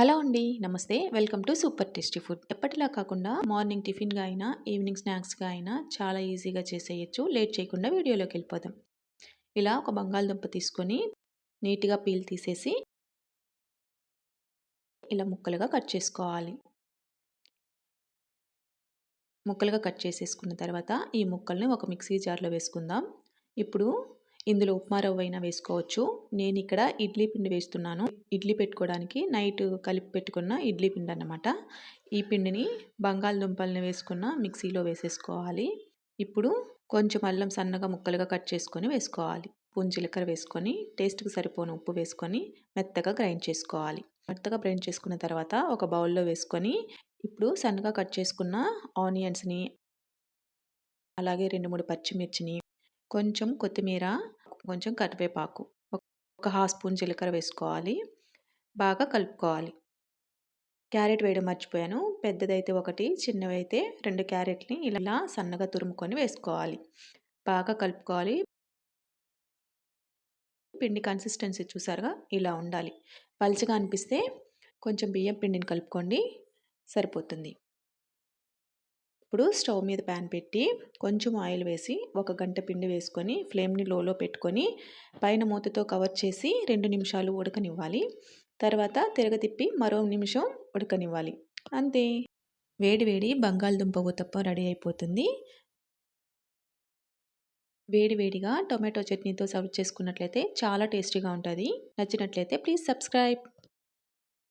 Hello అండి నమస్తే. Welcome to super tasty food. ఎప్పటిలా కాకుండా మార్నింగ్ టిఫిన్గా అయినా ఈవినింగ్ స్నాక్స్గా అయినా చాలా ఈజీగా చేసేయచ్చు. లేట్ చేయకుండా వీడియోలోకి వెళ్ళిపోదాం. ఇలా ఒక బంగాళదుంప తీసుకొని నీట్గా పీల్ తీసేసి ఇలా ముక్కలుగా కట్ చేసుకోవాలి. ముక్కలుగా కట్ చేసేసుకున్న తర్వాత ఈ ముక్కల్ని ఒక మిక్సీ జార్లో వేసుకుందాం. ఇప్పుడు ఇందులో ఉప్మా రవ్వ అయినా వేసుకోవచ్చు. నేను ఇక్కడ ఇడ్లీ పిండి వేస్తున్నాను. ఇడ్లీ పెట్టుకోవడానికి నైట్ కలిపి పెట్టుకున్న ఇడ్లీ పిండి అన్నమాట. ఈ పిండిని బంగాళదుంపల్ని వేసుకున్న మిక్సీలో వేసేసుకోవాలి. ఇప్పుడు కొంచెం అల్లం సన్నగా ముక్కలుగా కట్ చేసుకొని వేసుకోవాలి. పుంజిలకర వేసుకొని టేస్ట్కి సరిపోని ఉప్పు వేసుకొని మెత్తగా గ్రైండ్ చేసుకోవాలి. మెత్తగా గ్రైండ్ చేసుకున్న తర్వాత ఒక బౌల్లో వేసుకొని ఇప్పుడు సన్నగా కట్ చేసుకున్న ఆనియన్స్ని అలాగే రెండు మూడు పచ్చిమిర్చిని కొంచెం కొత్తిమీర కొంచెం కరివేపాకు. ఒక హాఫ్ స్పూన్ జీలకర్ర వేసుకోవాలి. బాగా కలుపుకోవాలి. క్యారెట్ వేయడం మర్చిపోయాను. పెద్దదైతే ఒకటి చిన్నవైతే రెండు క్యారెట్ని ఇలా సన్నగా తురుముకొని వేసుకోవాలి. బాగా కలుపుకోవాలి. పిండి కన్సిస్టెన్సీ చూసారుగా? ఇలా ఉండాలి. పలుచగా అనిపిస్తే కొంచెం బియ్యం పిండిని కలుపుకోండి. సరిపోతుంది. ఇప్పుడు స్టవ్ మీద ప్యాన్ పెట్టి కొంచెం ఆయిల్ వేసి ఒక గంట పిండి వేసుకొని ఫ్లేమ్ని లోలో పెట్టుకొని పైన మూతతో కవర్ చేసి రెండు నిమిషాలు ఉడకనివ్వాలి. తర్వాత తిరగతిప్పి మరో నిమిషం ఉడకనివ్వాలి. అంతే. వేడి వేడి బంగాళదుంప ఉతప్ప రెడీ అయిపోతుంది. వేడి వేడిగా టొమాటో చట్నీతో సర్వ్ చేసుకున్నట్లయితే చాలా టేస్టీగా ఉంటుంది. నచ్చినట్లయితే ప్లీజ్ సబ్స్క్రైబ్.